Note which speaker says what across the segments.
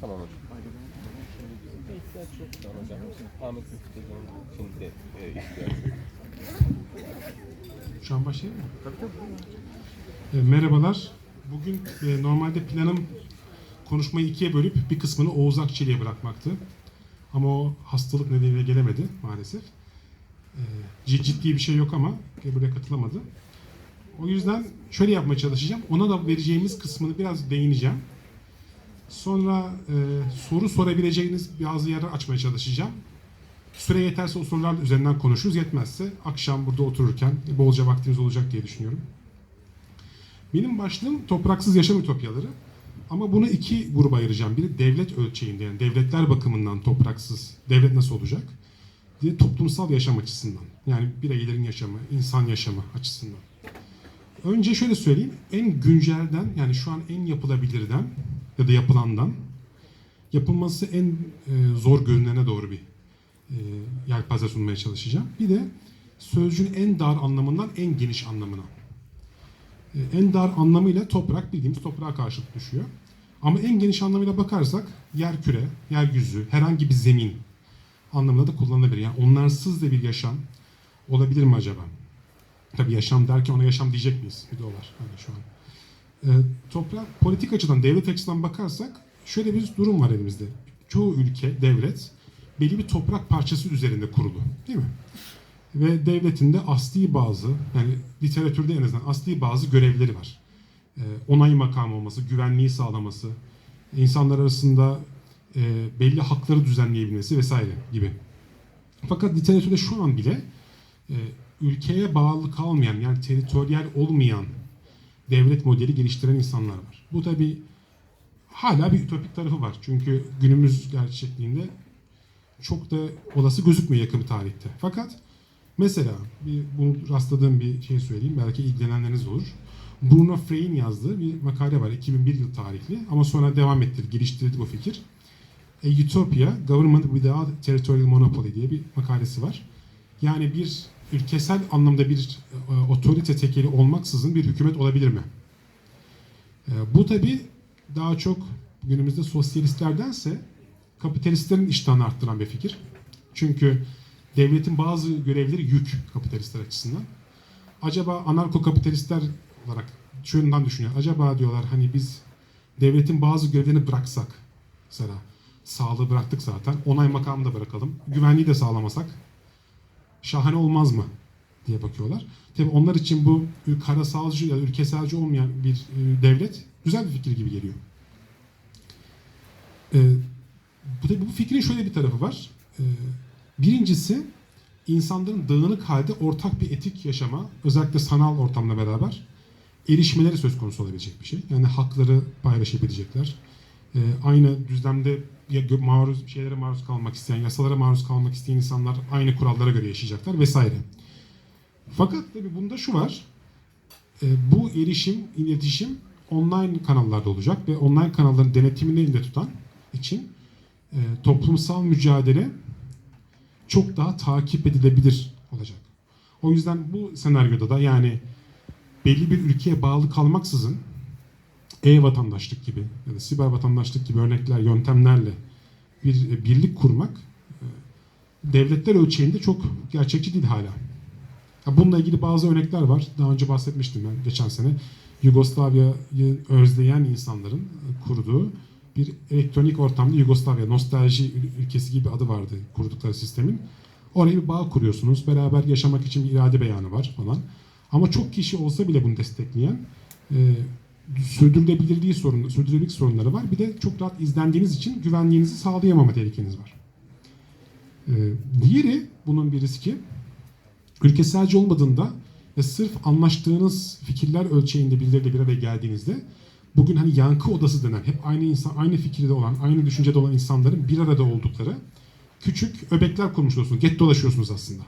Speaker 1: Tamam hocam.
Speaker 2: Hadi ben
Speaker 1: İhtiyaç yok şu an hocam. Şimdi Ahmet Müftü Hocam'ın şimdi de e, ihtiyaç yok.
Speaker 3: Şu an başlayayım mı?
Speaker 2: Tabii tabii.
Speaker 3: E, merhabalar. Bugün e, normalde planım konuşmayı ikiye bölüp bir kısmını Oğuz Akçeli'ye bırakmaktı. Ama o hastalık nedeniyle gelemedi maalesef. E, cid- ciddi bir şey yok ama buraya katılamadı. O yüzden şöyle yapmaya çalışacağım. Ona da vereceğimiz kısmını biraz değineceğim. Sonra e, soru sorabileceğiniz bazı yerler açmaya çalışacağım. Süre yeterse o sorular üzerinden konuşuruz. Yetmezse akşam burada otururken bolca vaktimiz olacak diye düşünüyorum. Benim başlığım topraksız yaşam ütopyaları. Ama bunu iki gruba ayıracağım. Biri devlet ölçeğinde yani devletler bakımından topraksız devlet nasıl olacak? Diye toplumsal yaşam açısından. Yani bireylerin yaşamı, insan yaşamı açısından. Önce şöyle söyleyeyim. En güncelden yani şu an en yapılabilirden ya da yapılandan yapılması en e, zor görünene doğru bir e, yelpaze sunmaya çalışacağım. Bir de sözcüğün en dar anlamından en geniş anlamına. E, en dar anlamıyla toprak bildiğimiz toprağa karşılık düşüyor. Ama en geniş anlamıyla bakarsak yer küre, yeryüzü, herhangi bir zemin anlamında da kullanılabilir. Yani onlarsız da bir yaşam olabilir mi acaba? Tabii yaşam derken ona yaşam diyecek miyiz? Bir de o var hani şu an. E, toprak politik açıdan, devlet açısından bakarsak şöyle bir durum var elimizde. Çoğu ülke, devlet belli bir toprak parçası üzerinde kurulu. Değil mi? Ve devletin de asli bazı, yani literatürde en azından asli bazı görevleri var. E, onay makamı olması, güvenliği sağlaması, insanlar arasında e, belli hakları düzenleyebilmesi vesaire gibi. Fakat literatürde şu an bile e, ülkeye bağlı kalmayan yani teritoryal olmayan devlet modeli geliştiren insanlar var. Bu tabi hala bir ütopik tarafı var. Çünkü günümüz gerçekliğinde çok da olası gözükmüyor yakın bir tarihte. Fakat mesela bir, bunu rastladığım bir şey söyleyeyim. Belki ilgilenenleriniz olur. Bruno Frey'in yazdığı bir makale var. 2001 yıl tarihli ama sonra devam ettirdi, geliştirdi bu fikir. A Utopia, Government Without Territorial Monopoly diye bir makalesi var. Yani bir ülkesel anlamda bir e, otorite tekeli olmaksızın bir hükümet olabilir mi? E, bu tabi daha çok günümüzde sosyalistlerdense kapitalistlerin iştahını arttıran bir fikir. Çünkü devletin bazı görevleri yük kapitalistler açısından. Acaba anarko kapitalistler olarak şundan düşünüyor. Acaba diyorlar hani biz devletin bazı görevlerini bıraksak mesela sağlığı bıraktık zaten onay makamını da bırakalım güvenliği de sağlamasak şahane olmaz mı diye bakıyorlar. Tabi onlar için bu karasalcı ya da ülkeselci olmayan bir e, devlet güzel bir fikir gibi geliyor. E, bu, tabii bu fikrin şöyle bir tarafı var. E, birincisi insanların dağınık halde ortak bir etik yaşama özellikle sanal ortamla beraber erişmeleri söz konusu olabilecek bir şey. Yani hakları paylaşabilecekler. E, aynı düzlemde ya maruz şeylere maruz kalmak isteyen, yasalara maruz kalmak isteyen insanlar aynı kurallara göre yaşayacaklar vesaire. Fakat tabii bunda şu var. E, bu erişim, iletişim online kanallarda olacak ve online kanalların denetimini elinde tutan için e, toplumsal mücadele çok daha takip edilebilir olacak. O yüzden bu senaryoda da yani belli bir ülkeye bağlı kalmaksızın e-vatandaşlık gibi ya da siber vatandaşlık gibi örnekler, yöntemlerle bir e, birlik kurmak e, devletler ölçeğinde çok gerçekçi değil hala. Bununla ilgili bazı örnekler var. Daha önce bahsetmiştim ben geçen sene. Yugoslavya'yı özleyen insanların kurduğu bir elektronik ortamda Yugoslavya, nostalji ül- ülkesi gibi adı vardı kurdukları sistemin. Oraya bir bağ kuruyorsunuz. Beraber yaşamak için bir irade beyanı var falan. Ama çok kişi olsa bile bunu destekleyen e, sürdürülebilirliği sorun, sürdürülebilirlik sorunları var. Bir de çok rahat izlendiğiniz için güvenliğinizi sağlayamama tehlikeniz var. E, diğeri bunun bir riski ülkeselci olmadığında ve sırf anlaştığınız fikirler ölçeğinde birileriyle bir araya geldiğinizde bugün hani yankı odası denen hep aynı insan aynı fikirde olan aynı düşüncede olan insanların bir arada oldukları küçük öbekler kurmuş oluyorsunuz. Get dolaşıyorsunuz aslında.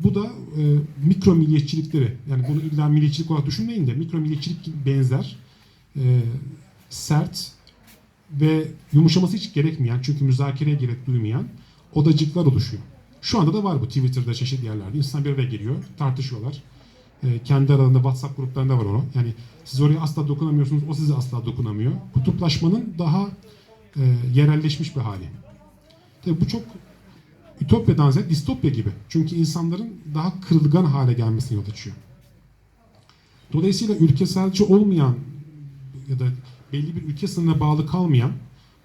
Speaker 3: Bu da e, mikro milliyetçilikleri yani bunu illa milliyetçilik olarak düşünmeyin de mikro milliyetçilik benzer e, sert ve yumuşaması hiç gerekmeyen çünkü müzakereye gerek duymayan odacıklar oluşuyor. Şu anda da var bu Twitter'da çeşitli yerlerde. İnsan bir araya geliyor, tartışıyorlar. Ee, kendi aralarında WhatsApp gruplarında var onu. Yani siz oraya asla dokunamıyorsunuz, o size asla dokunamıyor. Kutuplaşmanın daha e, yerelleşmiş bir hali. Tabii bu çok ütopyadan ziyade distopya gibi. Çünkü insanların daha kırılgan hale gelmesine yol açıyor. Dolayısıyla ülkeselci olmayan ya da belli bir ülke sınırına bağlı kalmayan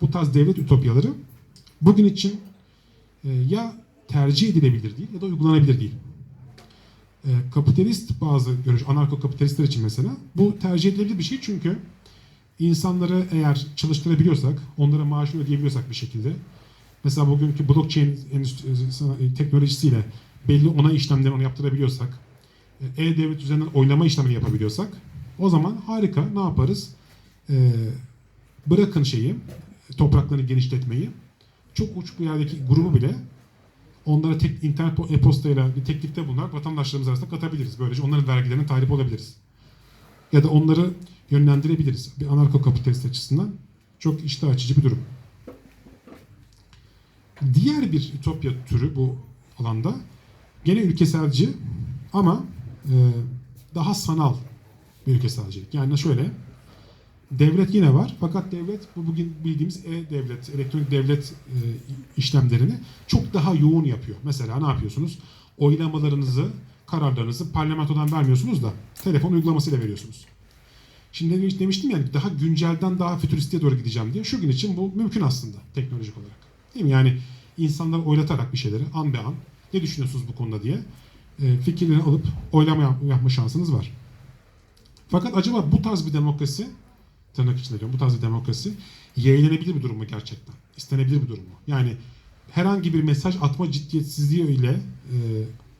Speaker 3: bu tarz devlet ütopyaları bugün için e, ya tercih edilebilir değil ya da uygulanabilir değil. E, kapitalist bazı görüş, anarko kapitalistler için mesela bu tercih edilebilir bir şey çünkü insanları eğer çalıştırabiliyorsak, onlara maaşını ödeyebiliyorsak bir şekilde mesela bugünkü blockchain endüstri- teknolojisiyle belli onay işlemlerini onu yaptırabiliyorsak, e, e-devlet üzerinden oylama işlemini yapabiliyorsak o zaman harika ne yaparız? Bırakın şeyi, topraklarını genişletmeyi. Çok uç bir yerdeki grubu bile onlara tek internet po- e-postayla bir teklifte bulunarak vatandaşlarımız arasında katabiliriz. Böylece onların vergilerine talip olabiliriz. Ya da onları yönlendirebiliriz. Bir anarko kapitalist açısından çok iştah açıcı bir durum. Diğer bir ütopya türü bu alanda gene ülkeselci ama e, daha sanal bir ülkeselcilik. Yani şöyle devlet yine var fakat devlet bu bugün bildiğimiz e-devlet, elektronik devlet e, işlemlerini çok daha yoğun yapıyor. Mesela ne yapıyorsunuz? Oylamalarınızı, kararlarınızı parlamentodan vermiyorsunuz da telefon uygulamasıyla veriyorsunuz. Şimdi demiş- demiştim yani daha güncelden daha fütüristiğe doğru gideceğim diye. Şu gün için bu mümkün aslında teknolojik olarak. Değil mi? Yani insanları oylatarak bir şeyleri an be an ne düşünüyorsunuz bu konuda diye e, fikirlerini alıp oylama yap- yapma şansınız var. Fakat acaba bu tarz bir demokrasi tırnak içinde diyorum bu tarz bir demokrasi yeğlenebilir bir durum mu gerçekten? İstenebilir bir durum mu? Yani herhangi bir mesaj atma ciddiyetsizliği ile e,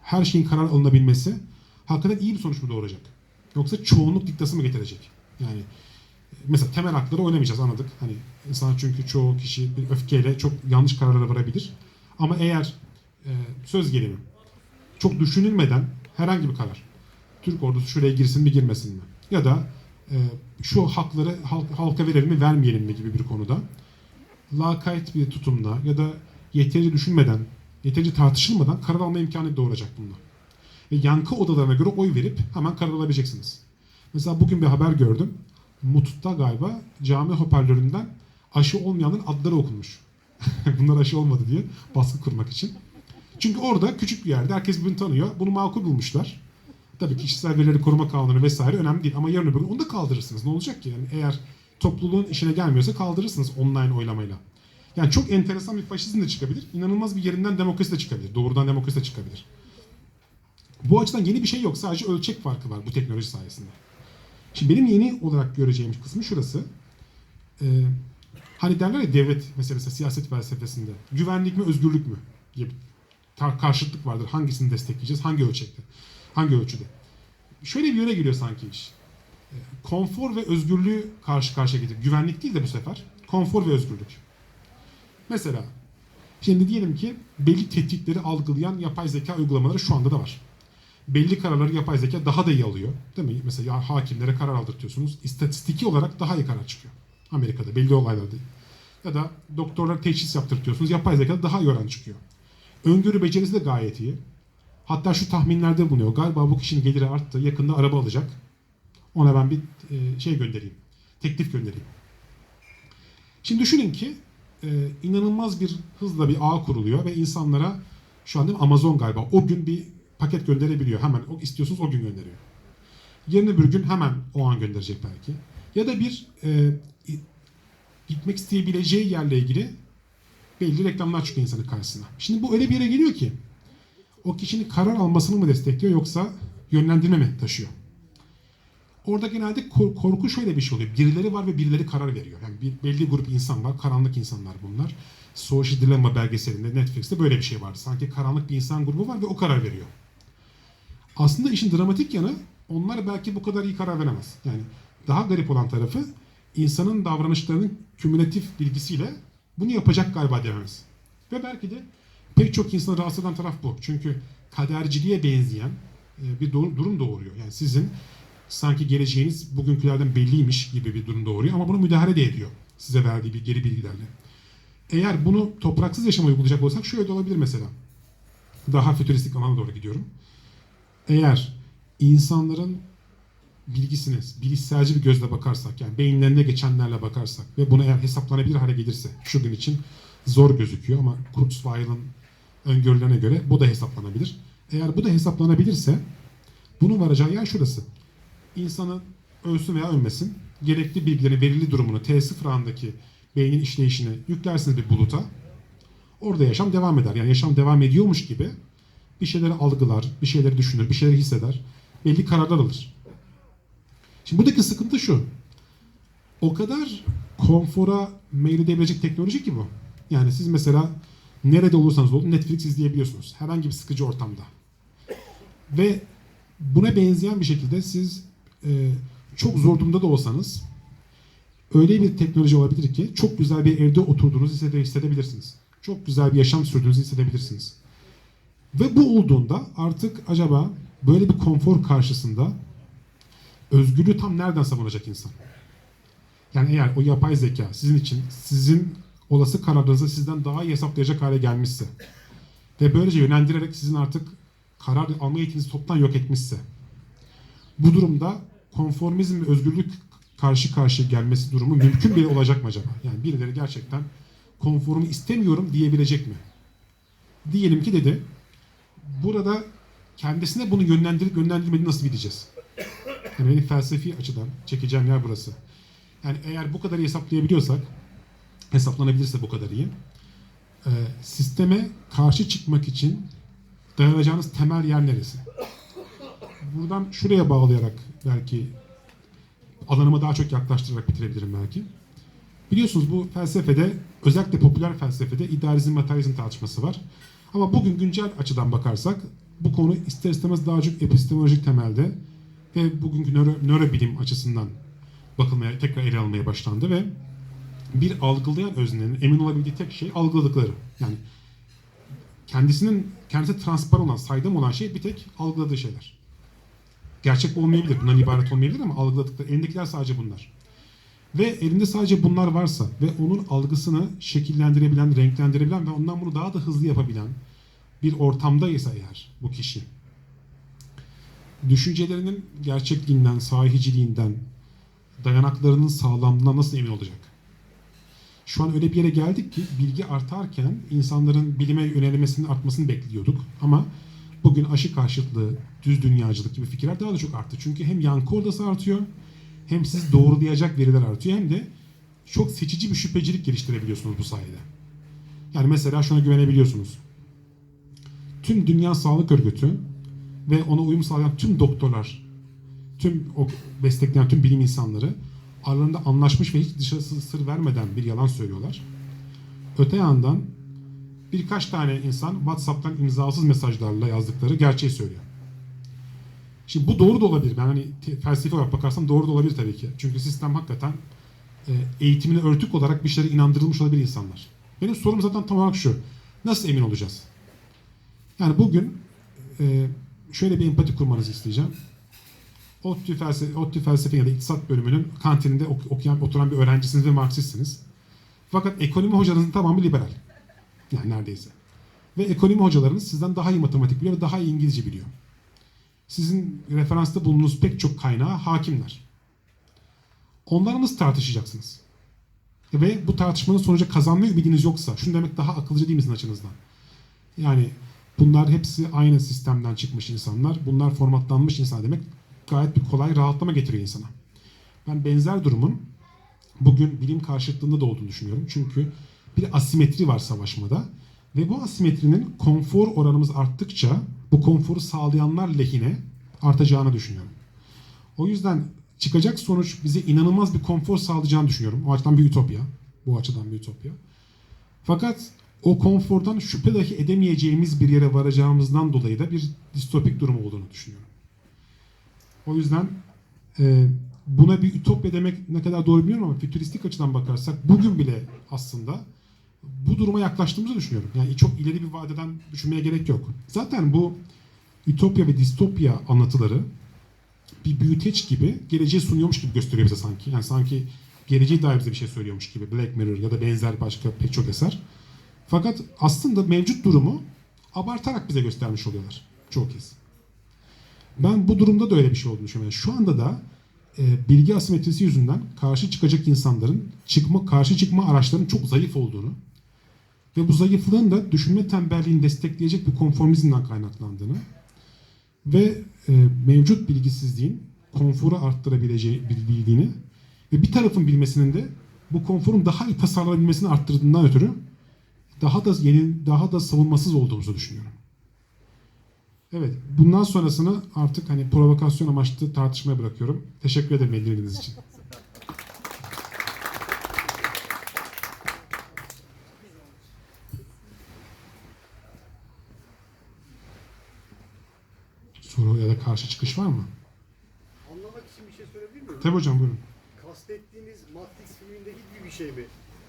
Speaker 3: her şeyin karar alınabilmesi hakikaten iyi bir sonuç mu doğuracak? Yoksa çoğunluk diktası mı getirecek? Yani e, mesela temel hakları oynamayacağız anladık. Hani insan çünkü çoğu kişi bir öfkeyle çok yanlış kararlara varabilir. Ama eğer e, söz gelimi çok düşünülmeden herhangi bir karar. Türk ordusu şuraya girsin mi girmesin mi? Ya da şu hakları halk- halka verelim mi vermeyelim mi gibi bir konuda lakayt bir tutumla ya da yeterince düşünmeden, yeterince tartışılmadan karar alma imkanı doğuracak bunlar. Ve yankı odalarına göre oy verip hemen karar alabileceksiniz. Mesela bugün bir haber gördüm. Mut'ta galiba cami hoparlöründen aşı olmayanların adları okunmuş. Bunlar aşı olmadı diye baskı kurmak için. Çünkü orada küçük bir yerde herkes birbirini tanıyor. Bunu makul bulmuşlar. Tabii kişisel verileri koruma kanunu vesaire önemli değil ama yarın öbür gün onu da kaldırırsınız. Ne olacak ki? Yani eğer topluluğun işine gelmiyorsa kaldırırsınız online oylamayla. Yani çok enteresan bir faşizm de çıkabilir. İnanılmaz bir yerinden demokrasi de çıkabilir. Doğrudan demokrasi de çıkabilir. Bu açıdan yeni bir şey yok. Sadece ölçek farkı var bu teknoloji sayesinde. Şimdi benim yeni olarak göreceğim kısmı şurası. Ee, hani derler ya devlet meselesi siyaset felsefesinde. Güvenlik mi özgürlük mü? tar- karşıtlık vardır. Hangisini destekleyeceğiz? Hangi ölçekte? Hangi ölçüde? Şöyle bir yöne geliyor sanki iş. Ee, Konfor ve özgürlüğü karşı karşıya getirip güvenlik değil de bu sefer konfor ve özgürlük. Mesela şimdi diyelim ki belli tehditleri algılayan yapay zeka uygulamaları şu anda da var. Belli kararları yapay zeka daha da iyi alıyor. Değil mi? Mesela hakimlere karar aldırtıyorsunuz. İstatistiki olarak daha iyi karar çıkıyor. Amerika'da belli olaylarda. Ya da doktorlara teşhis yaptırtıyorsunuz. Yapay zeka daha iyi oran çıkıyor. Öngörü becerisi de gayet iyi. Hatta şu tahminlerde bulunuyor. Galiba bu kişinin geliri arttı. Yakında araba alacak. Ona ben bir e, şey göndereyim. Teklif göndereyim. Şimdi düşünün ki e, inanılmaz bir hızla bir ağ kuruluyor ve insanlara şu an Amazon galiba o gün bir paket gönderebiliyor. Hemen o istiyorsunuz o gün gönderiyor. Yarın öbür gün hemen o an gönderecek belki. Ya da bir e, gitmek isteyebileceği yerle ilgili belli reklamlar çıkıyor insanın karşısına. Şimdi bu öyle bir yere geliyor ki o kişinin karar almasını mı destekliyor yoksa yönlendirme mi taşıyor? Orada genelde kor- korku şöyle bir şey oluyor. Birileri var ve birileri karar veriyor. Yani bir belli grup insan var. Karanlık insanlar bunlar. Social Dilemma belgeselinde Netflix'te böyle bir şey vardı. Sanki karanlık bir insan grubu var ve o karar veriyor. Aslında işin dramatik yanı onlar belki bu kadar iyi karar veremez. Yani daha garip olan tarafı insanın davranışlarının kümülatif bilgisiyle bunu yapacak galiba dememiz. Ve belki de pek çok insanı rahatsız eden taraf bu. Çünkü kaderciliğe benzeyen e, bir dur- durum doğuruyor. Yani sizin sanki geleceğiniz bugünkülerden belliymiş gibi bir durum doğuruyor ama bunu müdahale de ediyor size verdiği bir geri bilgilerle. Eğer bunu topraksız yaşama uygulayacak olsak şöyle de olabilir mesela. Daha fütüristik alana doğru gidiyorum. Eğer insanların bilgisine bilişselci bir gözle bakarsak yani beyinlerine geçenlerle bakarsak ve bunu eğer hesaplanabilir hale gelirse şu gün için zor gözüküyor ama Kurzweil'in öngörülerine göre bu da hesaplanabilir. Eğer bu da hesaplanabilirse bunun varacağı yer şurası. İnsanın ölsün veya ölmesin gerekli bilgilerin verili durumunu T0 andaki beynin işleyişini yüklersiniz bir buluta. Orada yaşam devam eder. Yani yaşam devam ediyormuş gibi bir şeyleri algılar, bir şeyleri düşünür, bir şeyleri hisseder. Belli kararlar alır. Şimdi buradaki sıkıntı şu. O kadar konfora meyledebilecek teknoloji ki bu. Yani siz mesela nerede olursanız olun Netflix izleyebiliyorsunuz. Herhangi bir sıkıcı ortamda. Ve buna benzeyen bir şekilde siz e, çok zor durumda da olsanız öyle bir teknoloji olabilir ki çok güzel bir evde oturduğunuzu hissede- hissedebilirsiniz. Çok güzel bir yaşam sürdüğünüzü hissedebilirsiniz. Ve bu olduğunda artık acaba böyle bir konfor karşısında özgürlüğü tam nereden savunacak insan? Yani eğer o yapay zeka sizin için sizin olası kararlarınızı sizden daha iyi hesaplayacak hale gelmişse ve böylece yönlendirerek sizin artık karar alma yetinizi toptan yok etmişse bu durumda konformizm ve özgürlük karşı karşıya gelmesi durumu mümkün bile olacak mı acaba? Yani birileri gerçekten konforumu istemiyorum diyebilecek mi? Diyelim ki dedi. Burada kendisine bunu yönlendirip yönlendirmediğini nasıl bileceğiz? Yani benim felsefi açıdan çekeceğim yer burası. Yani eğer bu kadar hesaplayabiliyorsak, hesaplanabilirse bu kadar iyi, e, sisteme karşı çıkmak için dayanacağınız temel yer neresi? Buradan şuraya bağlayarak belki alanıma daha çok yaklaştırarak bitirebilirim belki. Biliyorsunuz bu felsefede özellikle popüler felsefede idealizm materyalizm tartışması var. Ama bugün güncel açıdan bakarsak bu konu ister istemez daha çok epistemolojik temelde ve bugünkü nöro, nörobilim açısından bakılmaya, tekrar ele almaya başlandı ve bir algılayan öznenin emin olabildiği tek şey algıladıkları. Yani kendisinin kendisi transparan olan, saydam olan şey bir tek algıladığı şeyler. Gerçek olmayabilir, bundan ibaret olmayabilir ama algıladıkları, elindekiler sadece bunlar. Ve elinde sadece bunlar varsa ve onun algısını şekillendirebilen, renklendirebilen ve ondan bunu daha da hızlı yapabilen bir ortamdaysa eğer bu kişi, düşüncelerinin gerçekliğinden, sahiciliğinden, dayanaklarının sağlamlığından nasıl emin olacak? Şu an öyle bir yere geldik ki bilgi artarken insanların bilime yönelmesinin artmasını bekliyorduk. Ama bugün aşı karşıtlığı, düz dünyacılık gibi fikirler daha da çok arttı. Çünkü hem yankı odası artıyor, hem siz doğrulayacak veriler artıyor hem de çok seçici bir şüphecilik geliştirebiliyorsunuz bu sayede. Yani mesela şuna güvenebiliyorsunuz. Tüm Dünya Sağlık Örgütü ve ona uyum sağlayan tüm doktorlar, tüm o destekleyen tüm bilim insanları aralarında anlaşmış ve hiç dışarısı sır vermeden bir yalan söylüyorlar. Öte yandan birkaç tane insan WhatsApp'tan imzasız mesajlarla yazdıkları gerçeği söylüyor. Şimdi bu doğru da olabilir. Ben hani felsefi olarak bakarsam doğru da olabilir tabii ki. Çünkü sistem hakikaten e, eğitimine örtük olarak bir şeylere inandırılmış olabilir insanlar. Benim sorum zaten tam olarak şu. Nasıl emin olacağız? Yani bugün e, şöyle bir empati kurmanızı isteyeceğim. ODTÜ felsefe, ODTÜ felsefe ya da iktisat bölümünün kantininde ok- okuyan, oturan bir öğrencisiniz ve Marksistsiniz. Fakat ekonomi hocanızın tamamı liberal. Yani neredeyse. Ve ekonomi hocalarınız sizden daha iyi matematik biliyor ve daha iyi İngilizce biliyor. Sizin referansta bulunduğunuz pek çok kaynağa hakimler. Onlarla nasıl tartışacaksınız? Ve bu tartışmanın sonucu kazanma ümidiniz yoksa, şunu demek daha akıllıca değil misin açınızdan? Yani bunlar hepsi aynı sistemden çıkmış insanlar. Bunlar formatlanmış insan demek gayet bir kolay rahatlama getiriyor insana. Ben benzer durumun bugün bilim karşıtlığında da olduğunu düşünüyorum. Çünkü bir asimetri var savaşmada ve bu asimetrinin konfor oranımız arttıkça bu konforu sağlayanlar lehine artacağını düşünüyorum. O yüzden çıkacak sonuç bize inanılmaz bir konfor sağlayacağını düşünüyorum. O açıdan bir ütopya. Bu açıdan bir ütopya. Fakat o konfordan şüphe dahi edemeyeceğimiz bir yere varacağımızdan dolayı da bir distopik durum olduğunu düşünüyorum. O yüzden e, buna bir ütopya demek ne kadar doğru bilmiyorum ama fütüristik açıdan bakarsak bugün bile aslında bu duruma yaklaştığımızı düşünüyorum. Yani çok ileri bir vadeden düşünmeye gerek yok. Zaten bu ütopya ve distopya anlatıları bir büyüteç gibi geleceği sunuyormuş gibi gösteriyor bize sanki. Yani sanki geleceğe dair bize bir şey söylüyormuş gibi. Black Mirror ya da benzer başka pek çok eser. Fakat aslında mevcut durumu abartarak bize göstermiş oluyorlar çoğu kez. Ben bu durumda da öyle bir şey olduğunu düşünüyorum. Yani şu anda da e, bilgi asimetrisi yüzünden karşı çıkacak insanların çıkma karşı çıkma araçlarının çok zayıf olduğunu ve bu zayıflığın da düşünme tembelliğini destekleyecek bir konformizmden kaynaklandığını ve e, mevcut bilgisizliğin konforu arttırabileceği bildiğini ve bir tarafın bilmesinin de bu konforun daha iyi tasarlanabilmesini arttırdığından ötürü daha da yeni, daha da savunmasız olduğumuzu düşünüyorum. Evet, bundan sonrasını artık hani provokasyon amaçlı tartışmaya bırakıyorum. Teşekkür ederim dinlediğiniz için. Soru ya da karşı çıkış var mı?
Speaker 4: Anlamak için bir şey söyleyebilir miyim?
Speaker 3: Tabii hocam buyurun.
Speaker 4: Kastettiğiniz Matrix filmindeki gibi bir şey mi?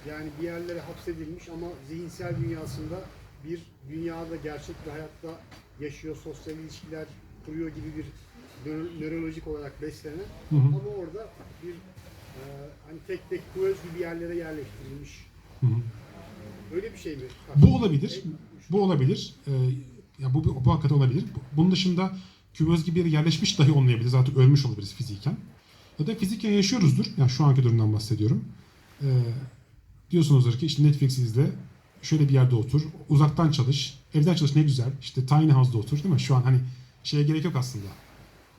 Speaker 4: Yani bir yerlere hapsedilmiş ama zihinsel dünyasında bir dünyada gerçek bir hayatta yaşıyor, sosyal ilişkiler kuruyor gibi bir nöro- nörolojik olarak beslenen
Speaker 3: Hı hı.
Speaker 4: ama orada bir e, hani tek tek kuvöz gibi yerlere yerleştirilmiş.
Speaker 3: Hı hı.
Speaker 4: Öyle bir şey mi?
Speaker 3: Bu olabilir. Bu olabilir. Ee, ya bu, bu, bu hakikaten olabilir. Bu- Bunun dışında küvöz gibi bir yere yerleşmiş dahi olmayabiliriz. Artık ölmüş olabiliriz fiziken. Ya da fiziken yaşıyoruzdur. Yani şu anki durumdan bahsediyorum. Ee, diyorsunuzdur ki işte Netflix izle, şöyle bir yerde otur, uzaktan çalış, evden çalış ne güzel. İşte tiny house'da otur değil mi? Şu an hani şeye gerek yok aslında.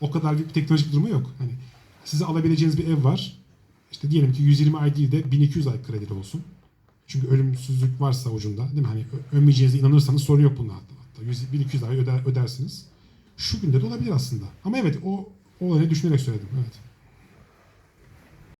Speaker 3: O kadar bir teknolojik durumu yok. Hani size alabileceğiniz bir ev var. İşte diyelim ki 120 ay değil de 1200 ay kredili olsun. Çünkü ölümsüzlük varsa ucunda değil mi? Hani ölmeyeceğinize inanırsanız sorun yok bunda hatta. hatta 100, 1200 ay öder, ödersiniz. Şu günde de olabilir aslında. Ama evet o olayı düşünerek söyledim. Evet.